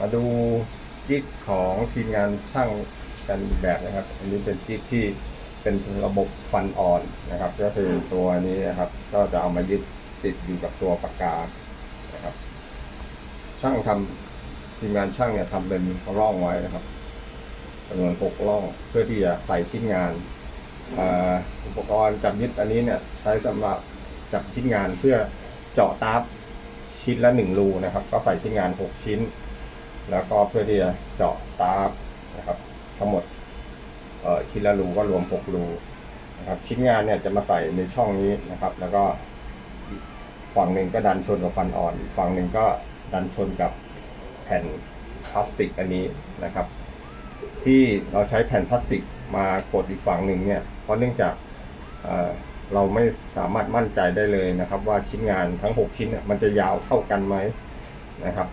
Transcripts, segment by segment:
มาดูจิ๊กของทีมงานช่างกันแบบนะครับ อันนี้เป็นจิ๊กที่เป็นระบบฟันอ่อนนะครับ ก็คือตัวนี้นะครับ ก็จะเอามายึดติดอยู่กับตัวปากกานะครับ ช่างทำทีมงานช่างเนี่ยทำเป็นร่องไว้นะครับจำนวนหกร่องเพื่อที่จะใส่ชิ้นงานอุปกรณ์จับยึดอันนี้เนี่ย ใช้สำหรับจับชิ้นงานเพื่อเจาะตาร์ปชิ้นละหนึ่งรูนะครับ ก็ใส่ชิ้นงานหกชิ้น แล้วก็เพื่อที่จะเจาะตาร์นะครับ ทั้งหมดเอ่อชิ้นละรูก็รวมหกรูนะครับ ชิ้นงานเนี่ยจะมาใส่ในช่องนี้นะครับ แล้วก็ฝั่งหนึ่งก็ดันชนกับฟันอ่อนอีกฝั่งหนึ่งก็ดันชนกับแผ่นพลาสติกอันนี้นะครับ ที่เราใช้แผ่นพลาสติกมากดอีกฝั่งหนึ่งเนี่ยเพราะเนื่องจากเอ่อเราไม่สามารถมั่นใจได้เลยนะครับ ว่าชิ้นงานทั้ง 6 ชิ้นมันจะยาวเท่ากันไหมนะครับ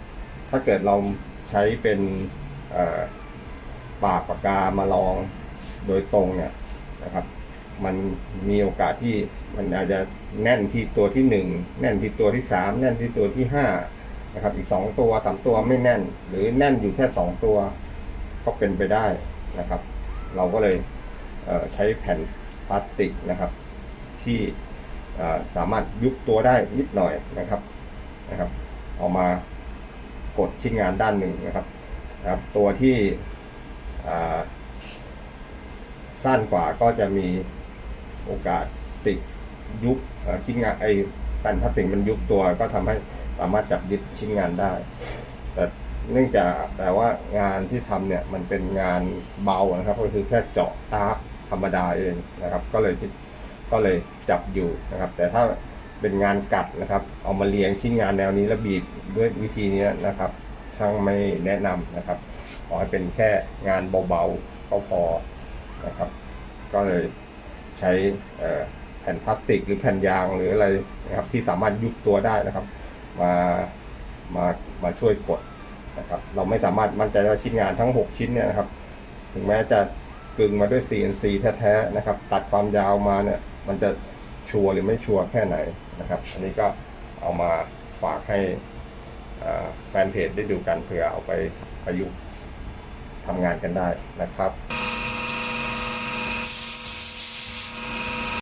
ถ้าเกิดเรา ใช้เป็นปากปากกามาลองโดยตรงเนี่ยนะครับ มันมีโอกาสที่มันอาจจะแน่นที่ตัวที่หนึ่งแน่นที่ตัวที่สามแน่นที่ตัวที่ห้านะครับอีกสองตัวสามตัวไม่แน่น หรือแน่นอยู่แค่สองตัวก็เป็นไปได้นะครับ เราก็เลยเใช้แผ่นพลาสติกนะครับ ที่สามารถยุบตัวได้นิดหน่อยนะครับนะครับ เอามา กดชิ้นงานด้านหนึ่งนะครับนะครับ ตัวที่สั้นกว่าก็จะมีโอกาสติดยุบชิ้นงานไอ้แผ่นพลาสติกมันยุบตัวก็ทำให้สามารถจับยึดชิ้นงานได้ แต่เนื่องจากแต่ว่างานที่ทำเนี่ยมันเป็นงานเบานะครับ ก็คือแค่เจาะตาธรรมดาเองนะครับ ก็เลยก็เลยจับอยู่นะครับ แต่ถ้า เป็นงานกัดนะครับ เอามาเรียงชิ้นงานแนวนี้แล้วบีบด้วยวิธีนี้นะครับ ช่างไม่แนะนำนะครับ ขอให้เป็นแค่งานเบาๆก็พอนะครับ ก็เลยใช้แผ่นพลาสติกหรือแผ่นยางหรืออะไรนะครับ ที่สามารถยุบตัวได้นะครับ มามามาช่วยกดนะครับ เราไม่สามารถมั่นใจว่าชิ้นงานทั้ง 6 ชิ้นเนี่ยนะครับ ถึงแม้จะกึ่งมาด้วย CNC แท้ๆนะครับ ตัดความยาวมาเนี่ย มันจะ ชัวร์หรือไม่ชัวร์แค่ไหนนะครับ อันนี้ก็เอามาฝากให้แฟนเพจได้ดูกันเผื่อเอาไปประยุกต์ทำงานกันได้นะครับ